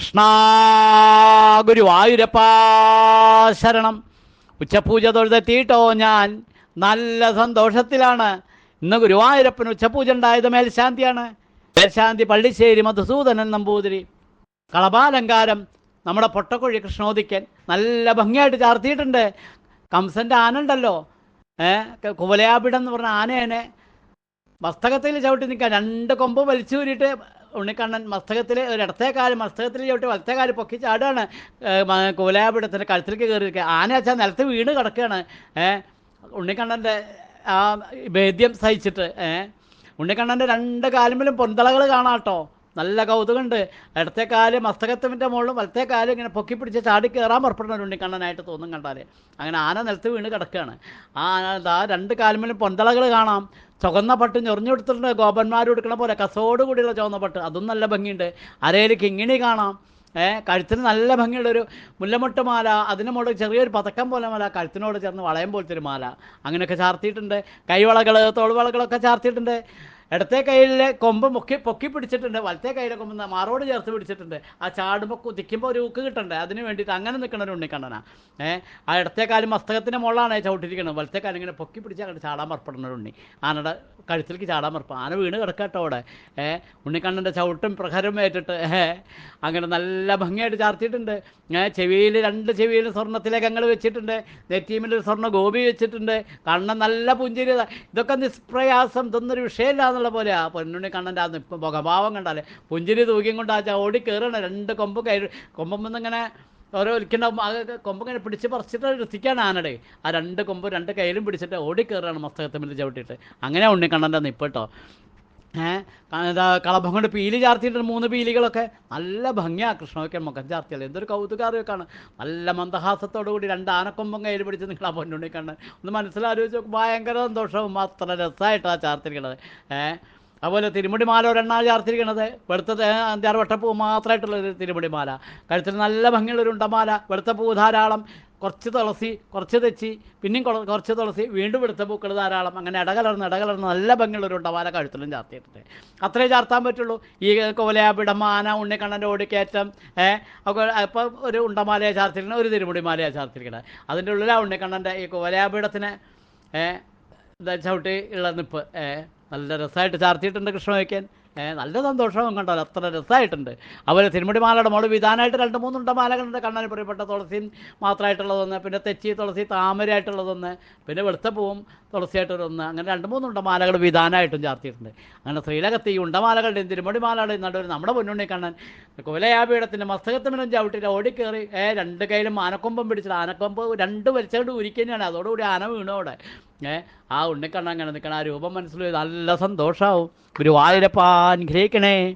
കൃഷ്ണ ഗുരുവായൂരപ്പാശരണം ഉച്ചപൂജ തൊഴുതെത്തിയിട്ടോ ഞാൻ. നല്ല സന്തോഷത്തിലാണ്. ഇന്ന് ഗുരുവായൂരപ്പന് ഉച്ചപൂജ ഉണ്ടായത് മേൽശാന്തിയാണ്. മേൽശാന്തി പള്ളിശ്ശേരി മധുസൂദനൻ നമ്പൂതിരി. കളഭാലങ്കാരം നമ്മുടെ പൊട്ടക്കുഴി കൃഷ്ണോദിക്കൻ. നല്ല ഭംഗിയായിട്ട് ചാർത്തിയിട്ടുണ്ട്. കംസന്റെ ആന ഉണ്ടല്ലോ. ഏഹ് കുവലയാപിടം എന്ന് പറഞ്ഞ ആനേനെ. വസ്തകത്തിൽ ചവിട്ടി നിൽക്കാൻ രണ്ട് കൊമ്പ് വലിച്ചു ഊരിയിട്ട് ഉണ്ണിക്കണ്ണൻ മസ്തകത്തിൽ ഒരു കാൽ മസ്തകത്തിൽ ചവിട്ടി വലത്തെ കാൽ പൊക്കി ചാടുകയാണ് കോലാപിടത്തിന്റെ കഴുത്തിലേക്ക് കയറിയിരിക്കുക. നിൽക്കുക ആന വെച്ചാൽ നിലത്ത് വീണ് കിടക്കുകയാണ്. ഏഹ് ഉണ്ണിക്കണ്ണന്റെ ആ ഭേദ്യം സഹിച്ചിട്ട് ഏഹ് ഉണ്ണിക്കണ്ണന്റെ രണ്ട് കാലുമ്പിലും പൊന്തളകൾ കാണാം കേട്ടോ. നല്ല കൗതുകമുണ്ട്. ഇടത്തെ കാൽ മസ്തകത്തിന്റെ മുകളിലും വലത്തെ കാൽ ഇങ്ങനെ പൊക്കി പിടിച്ച് ചാടി കയറാൻ പുറപ്പെടുന്ന ഉണ്ണിക്കണ്ണനായിട്ട് തോന്നും കണ്ടാൽ അങ്ങനെ ആന നിലത്ത് വീണ് കിടക്കുകയാണ്. ആ ആ രണ്ട് കാലുമേലും പൊന്തളകൾ കാണാം. ചുവന്ന പട്ട് ഞൊറിഞ്ഞു കൊടുത്തിട്ടുണ്ട്. ഗോപന്മാർ കൊടുക്കണ പോലെ കസോട് കൂടിയുള്ള ചുവന്ന പട്ട്. അതും നല്ല ഭംഗിയുണ്ട്. അരയിൽ കിങ്ങിണി കാണാം. ഏഹ് കഴുത്തിന് നല്ല ഭംഗിയുള്ളൊരു മുല്ലമൊട്ട് മാല. അതിന് മുകളിൽ ചെറിയൊരു പതക്കം പോലെ മാല. കഴുത്തിനോട് ചേർന്ന് വളയം പോലത്തെ ഒരു മാല. അങ്ങനെയൊക്കെ ചാർത്തിയിട്ടുണ്ട്. കൈവളകൾ തോൾവളകളൊക്കെ ചാർത്തിയിട്ടുണ്ട്. ഇടത്തെ കയ്യിലെ കൊമ്പ് മുക്കി പൊക്കി പിടിച്ചിട്ടുണ്ട്. വലത്തെ കയ്യിലെ കൊമ്പ് മാറോട് ചേർത്ത് പിടിച്ചിട്ടുണ്ട്. ആ ചാടുമ്പോൾ കുതിക്കുമ്പോൾ ഒരു ഊക്ക് കിട്ടണ്ടേ? അതിന് വേണ്ടിയിട്ട് അങ്ങനെ നിൽക്കണ ഒരു ഉണ്ണിക്കണ്ണനാ. ഏഹ് ആ ഇടത്തെ കാലം മസ്തകത്തിന്റെ മുകളിലാണ് ചവിട്ടിരിക്കുന്നത് വലത്തെ കാലം ഇങ്ങനെ പൊക്കി പിടിച്ച് അങ്ങനെ ചാടാൻ പുറപ്പെടുന്ന ഒരു ഉണ്ണി. ആനയുടെ കഴുത്തിലേക്ക് ചാടാൻ മറപ്പ്. ആന വീണ് കിടക്കട്ടോ അവിടെ. ഏഹ് ഉണ്ണിക്കണ്ണന്റെ ചവിട്ടും പ്രഹരം ഏറ്റിട്ട് ഏഹ് അങ്ങനെ നല്ല ഭംഗിയായിട്ട് ചാർത്തിയിട്ടുണ്ട്. ചെവിയിൽ രണ്ട് ചെവിയിൽ സ്വർണത്തിലേക്കങ്ങൾ വെച്ചിട്ടുണ്ട്. നെറ്റീമിൽ ഒരു സ്വർണ ഗോപി വെച്ചിട്ടുണ്ട്. കണ്ണൻ നല്ല പുഞ്ചിരി ഇതൊക്കെ നിഷ്പ്രയാസം തന്നൊരു വിഷയമില്ല എന്നുള്ള പോലെ ആ പൊന്നുണ്ണി കണ്ണന്റെ ആ നിപ്പ് മുഖഭാവം കണ്ടാലേ. പുഞ്ചിരി തൂക്കിയും കൊണ്ട് ആ ഓടി കയറണം രണ്ട് കൊമ്പ് കൈ കൊമ്പം ഇങ്ങനെ ഓരോ ഒലിക്കുണ്ടാവും ആ കൊമ്പ് ഇങ്ങനെ പിടിച്ച് പറിച്ചിട്ട് എത്തിക്കാണ് ആനടെ. ആ രണ്ട് കൊമ്പ് രണ്ട് കയ്യിലും പിടിച്ചിട്ട് ഓടി കയറുകയാണ് മസ്തകത്തമ്മിൽ ചവിട്ടിയിട്ട്. അങ്ങനെ ഉണ്ണിക്കണ്ണന്റെ നിപ്പ് കേട്ടോ കളഭം പീലി ചാർത്തിയിട്ടുണ്ട് മൂന്ന് പീലികളൊക്കെ. നല്ല ഭംഗിയാണ് കൃഷ്ണവയ്ക്കൻ മുഖം ചാർത്തിയാൽ. എന്തൊരു കൗതുകാറിയൊക്കെയാണ് നല്ല മന്ദഹാസത്തോടു കൂടി രണ്ട് ആനക്കൊമ്പം കയ്യിൽ പിടിച്ച് നിങ്ങൾ ആ പൊന്നുണ്ണി കണ്ട് ഒന്ന് മനസ്സിലാലോചിച്ച് ഭയങ്കര സന്തോഷവും അത്ര രസമായിട്ടാണ് ചാർത്തിരിക്കണത്. ഏഹ് അതുപോലെ തിരുമുടി മാല ഒരെണ്ണാണ് ചാർത്തിരിക്കണത്. വെളുത്ത അഞ്ചാറ് വട്ടപ്പൂ മാത്രമായിട്ടുള്ള ഒരു തിരുമുടി മാല. കഴുത്തിൽ നല്ല ഭംഗിയുള്ള ഒരു ഉണ്ടമാല. വെളുത്ത പൂ ധാരാളം. കുറച്ച് തുളസി കുറച്ച് തെച്ചി പിന്നെയും കുറ- കുറച്ച് തുളസി വീണ്ടും എടുത്ത പൂക്കൾ ധാരാളം അങ്ങനെ ഇടകലർന്ന് ഇടകലർന്ന് നല്ല ഭംഗിയുള്ള ഒരു ഉണ്ടമാല കഴുത്തിലും ചാർത്തിയിട്ടുണ്ട് അത്രേ ചാർത്താൻ പറ്റുള്ളൂ. ഈ കോലയാപിടം ആന ഉണ്ണിക്കണ്ണന്റെ ഓടിക്കയറ്റം അപ്പോൾ ഒരു ഉണ്ടമാലയെ ചാർത്തിരിക്കണം ഒരു തിരുമുടി മാലയാണ് ചാർത്തിരിക്കണം. അതിന്റെ ആ ഉണ്ണിക്കണ്ണന്റെ ഈ കോലയാപിടത്തിന് ഏഹ് ചവിട്ടി ഉള്ള നിപ്പ് ഏഹ് നല്ല രസമായിട്ട് ചാർത്തിയിട്ടുണ്ട് കൃഷ്ണ വയ്ക്കാൻ നല്ല സന്തോഷവും കണ്ടാൽ അത്ര രസമായിട്ടുണ്ട് അവർ തിരുമുടി മാലയുടെ മോൾ വിധാനമായിട്ട് രണ്ട് മൂന്നുണ്ട മാലകളുണ്ട്. കണ്ണാൻ പ്രിയപ്പെട്ട തുളസിയും മാത്രമായിട്ടുള്ളതൊന്ന് പിന്നെ തെച്ചി തുളസി താമരയായിട്ടുള്ളതൊന്ന് പിന്നെ വെളുത്തപ്പൂവും തുളസിയായിട്ടൊരൊന്ന് അങ്ങനെ രണ്ട് മൂന്നുണ്ട മാലകൾ വിധാനമായിട്ടും ചാർത്തിയിട്ടുണ്ട്. അങ്ങനെ ശ്രീലകത്ത് ഈ ഉണ്ടമാലകളുടെയും തിരുമുടി മാലകളുടെയും നടുവിൽ നമ്മുടെ പൊന്നുണ്ണി കണ്ണൻ കുലയാപീഠത്തിന്റെ മസ്തകത്തിനും ചവിട്ടിയിട്ട് ഓടിക്കേറി ഏ രണ്ട് കയ്യിലും ആനക്കൊമ്പം പിടിച്ചിട്ട് ആനക്കൊമ്പ് രണ്ട് വലിച്ചുകൊണ്ട് ഉരിക്കുന്നതാണ് അതോടുകൂടി ആന വീണോടെ ഏ? ആ ഉണ്ണിക്കണ്ണ അങ്ങനെ നിൽക്കണം ആ രൂപം മനസ്സിൽ നല്ല സന്തോഷമാവും ഗുരുവായൂരപ്പാൻ ഗ്രഹിക്കണേ.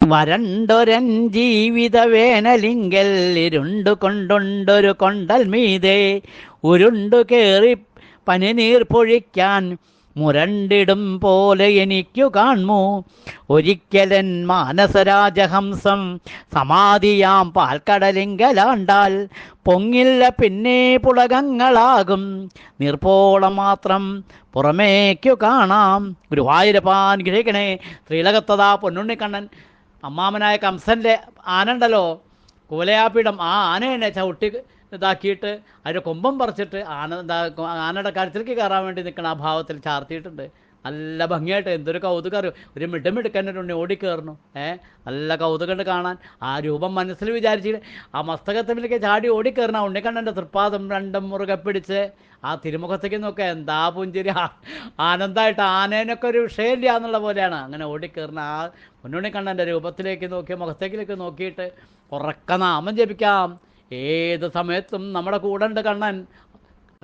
വരണ്ടൊരൻ ജീവിത വേനലിങ്കൽ ഇരുണ്ടു കൊണ്ടുണ്ടൊരു കൊണ്ടൽ മീതെ. ഉരുണ്ടു കേറി പനിനീർ പൊഴിക്കാൻ മുരണ്ടിടും പോലെ എനിക്കു കാൺമു ഒരിക്കലൻ മാനസരാജഹംസം സമാധിയാം പാൽക്കടലിങ്കലാണ്ടാൽ പൊങ്ങില്ല പിന്നെ പുളകങ്ങളാകും. നിർപ്പോളം മാത്രം പുറമേക്കു കാണാം. ഗുരുവായൂരപ്പാൻ ഗ്രഹിക്കണേ. ശ്രീലകത്തതാ പൊന്നുണ്ണിക്കണ്ണൻ. അമ്മാമനായ കംസന്റെ ആനണ്ടല്ലോ. കൂലയാപ്പിടം ആ ആനേനെ ചവിട്ടി ഇതാക്കിയിട്ട് അതിന്റെ കൊമ്പം പറിച്ചിട്ട് ആന ആനയുടെ കാര്യത്തിലേക്ക് കയറാൻ വേണ്ടി നിൽക്കണ ആ ഭാവത്തിൽ ചാർത്തിയിട്ടുണ്ട്. നല്ല ഭംഗിയായിട്ട് എന്തൊരു കൗതുകം അറിയും? ഒരു മിടമിടുക്കന്റെ ഓടി കയറുന്നു. ഏ? നല്ല കൗതുകമുണ്ട് കാണാൻ. ആ രൂപം മനസ്സിൽ വിചാരിച്ചിട്ട് ആ മസ്തകത്തിലേക്ക് ചാടി ഓടി കയറണം ഉണ്ണിക്കണ്ണന്റെ തൃപ്പാദം രണ്ടും മുറുകെ പിടിച്ച് ആ തിരുമുഖത്തേക്ക് നോക്കുക എന്താ പുഞ്ചിരി? ആനന്ദമായിട്ട് ആനേനൊക്കെ ഒരു വിഷയമില്ല എന്നുള്ള പോലെയാണ്. അങ്ങനെ ഓടിക്കയറുന്ന ആ പൊന്നുണ്ണിക്കണ്ണന്റെ രൂപത്തിലേക്ക് നോക്കി മുഖത്തേക്കിലേക്ക് നോക്കിയിട്ട് ഉറക്ക നാമം ജപിക്കാം. ഏത് സമയത്തും നമ്മുടെ കൂടെ ഉണ്ട് കണ്ണൻ.